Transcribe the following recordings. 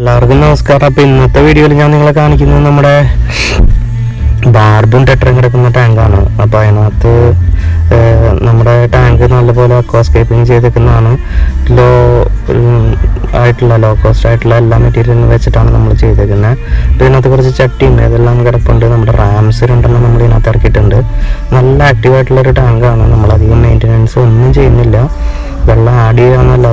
എല്ലാവർക്കും നമസ്കാരം. അപ്പോൾ ഇന്നത്തെ വീഡിയോയിൽ ഞാൻ നിങ്ങളെ കാണിക്കുന്നത് നമ്മുടെ ബാർബും ടെട്ടറും കിടക്കുന്ന ടാങ്കാണ് അപ്പോൾ അതിനകത്ത് നമ്മുടെ ടാങ്ക് നല്ലപോലെ അക്വാസ്കേപ്പിംഗ് ചെയ്തേക്കുന്നതാണ്. ലോ ആയിട്ടുള്ള ലോ കോസ്റ്റ് ആയിട്ടുള്ള എല്ലാ മെറ്റീരിയലും വെച്ചിട്ടാണ് നമ്മൾ ചെയ്തേക്കുന്നത് അപ്പോൾ ഇതിനകത്ത് കുറച്ച് ചട്ടിയുണ്ട് അതെല്ലാം കിടപ്പുണ്ട് നമ്മുടെ റാംസ് രണ്ടെണ്ണം നമ്മൾ ഇതിനകത്ത് ഇറക്കിയിട്ടുണ്ട്. നല്ല ഒരു ടാങ്കാണ് നമ്മളധികം മെയിന്റനൻസ് ഒന്നും ചെയ്യുന്നില്ല. വെള്ളം ആഡ് ചെയ്യാന്നല്ലാതെ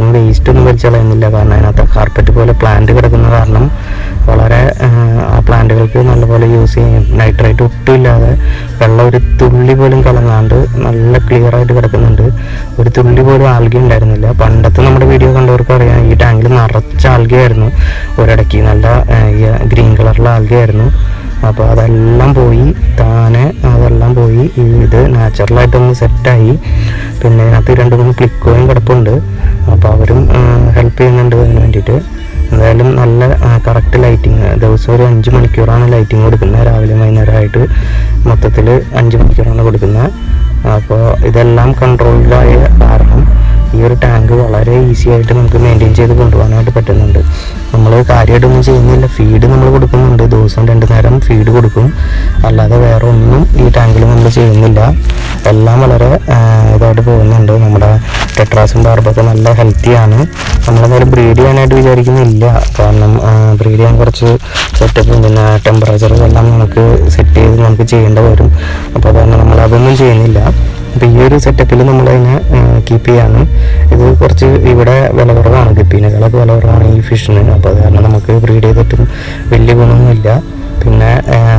നമ്മൾ അതിനകത്ത് നിന്ന് വേസ്റ്റ് ഒന്നും വലിച്ചു കളയുന്നില്ല. കാരണം അതിനകത്ത് കാർപ്പറ്റ് പോലെ പ്ലാന്റ് കിടക്കുന്ന കാരണം വളരെ ആ പ്ലാന്റുകൾക്ക് നല്ലപോലെ യൂസ് ചെയ്യും നൈട്രേറ്റ് ഒട്ടും ഇല്ലാതെ വെള്ളം ഒരു തുള്ളി പോലും കലങ്ങാണ്ട് നല്ല ക്ലിയർ ആയിട്ട് കിടക്കുന്നുണ്ട്. ഒരു തുള്ളി പോലും ആൽഗി ഉണ്ടായിരുന്നില്ല. പണ്ടത്തെ നമ്മുടെ വീഡിയോ കണ്ടവർക്ക് അറിയാം ഈ ടാങ്കിൽ നിറച്ച ആൽഗി ആയിരുന്നു ഒരിടയ്ക്ക് നല്ല ഗ്രീൻ കളറിലെ ആൽഗി ആയിരുന്നു അപ്പോൾ അതെല്ലാം പോയി താനെ അതെല്ലാം പോയി ഇത് നാച്ചുറലായിട്ടൊന്ന് സെറ്റായി പിന്നെ അതിനകത്ത് രണ്ട് മൂന്ന് ക്ലിക്കോയും കിടപ്പുണ്ട്. ഹെൽപ്പ് ചെയ്യുന്നുണ്ട് അതിന് വേണ്ടിയിട്ട്. എന്തായാലും നല്ല കറക്റ്റ് ലൈറ്റിങ് ദിവസം ഒരു അഞ്ച് മണിക്കൂറാണ് ലൈറ്റിങ് കൊടുക്കുന്നത്. രാവിലെ വൈകുന്നേരമായിട്ട് മൊത്തത്തിൽ അഞ്ച് മണിക്കൂറാണ് കൊടുക്കുന്നത്. അപ്പോൾ ഇതെല്ലാം കൺട്രോൾഡായ കാരണം ഈ ഒരു ടാങ്ക് വളരെ ഈസി ആയിട്ട് നമുക്ക് മെയിന്റെയിൻ ചെയ്ത് കൊണ്ടുപോകാനായിട്ട് പറ്റുന്നുണ്ട്. നമ്മൾ കാര്യമായിട്ടൊന്നും ചെയ്യുന്നില്ല. ഫീഡ് നമ്മൾ കൊടുക്കുന്നുണ്ട്. ദിവസം രണ്ട് നേരം ഫീഡ് കൊടുക്കും. അല്ലാതെ വേറെ ഒന്നും ഈ ടാങ്കിൽ നമ്മൾ ചെയ്യുന്നില്ല. എല്ലാം വളരെ ഇതായിട്ട് പോകുന്നുണ്ട്. നമ്മുടെ ടെട്രാസും ബാർബൊക്കെ നല്ല ഹെൽത്തിയാണ് നമ്മളെന്തായാലും ബ്രീഡ് ചെയ്യാനായിട്ട് വിചാരിക്കുന്നില്ല. കാരണം ബ്രീഡ് ചെയ്യാൻ കുറച്ച് സെറ്റപ്പും പിന്നെ ടെമ്പറേച്ചർ എല്ലാം നമുക്ക് സെറ്റ് ചെയ്ത് നമുക്ക് ചെയ്യേണ്ടി വരും. അപ്പോൾ അതുകൊണ്ട് നമ്മൾ അതൊന്നും ചെയ്യുന്നില്ല. അപ്പോൾ ഈ ഒരു സെറ്റപ്പിൽ നമ്മളതിനെ കീപ്പ് ചെയ്യാണ്. ഇത് കുറച്ച് ഇവിടെ വില കുറവാണ്. ഗപ്പീനേക്കാളൊക്കെ വില കുറവാണ് ഈ ഫിഷിന് അപ്പോൾ അത് കാരണം നമുക്ക് ബ്രീഡ് ചെയ്തിട്ടും വലിയ ഗുണമൊന്നുമില്ല. പിന്നെ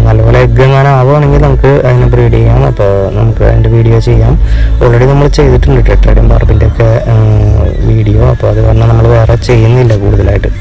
നല്ലപോലെ എഗ്ഗ് എങ്ങാനും ആവുകയാണെങ്കിൽ നമുക്ക് അതിനെ ബ്രീഡ് ചെയ്യാം. അപ്പോൾ നമുക്ക് അതിന്റെ വീഡിയോ ചെയ്യാം. ഓൾറെഡി നമ്മൾ ചെയ്തിട്ടുണ്ട് ടെട്രൈഡും ബാർബിന്റെ ഒക്കെ വീഡിയോ. അപ്പോൾ അത് കാരണം നമ്മൾ വേറെ ചെയ്യുന്നില്ല കൂടുതലായിട്ട്.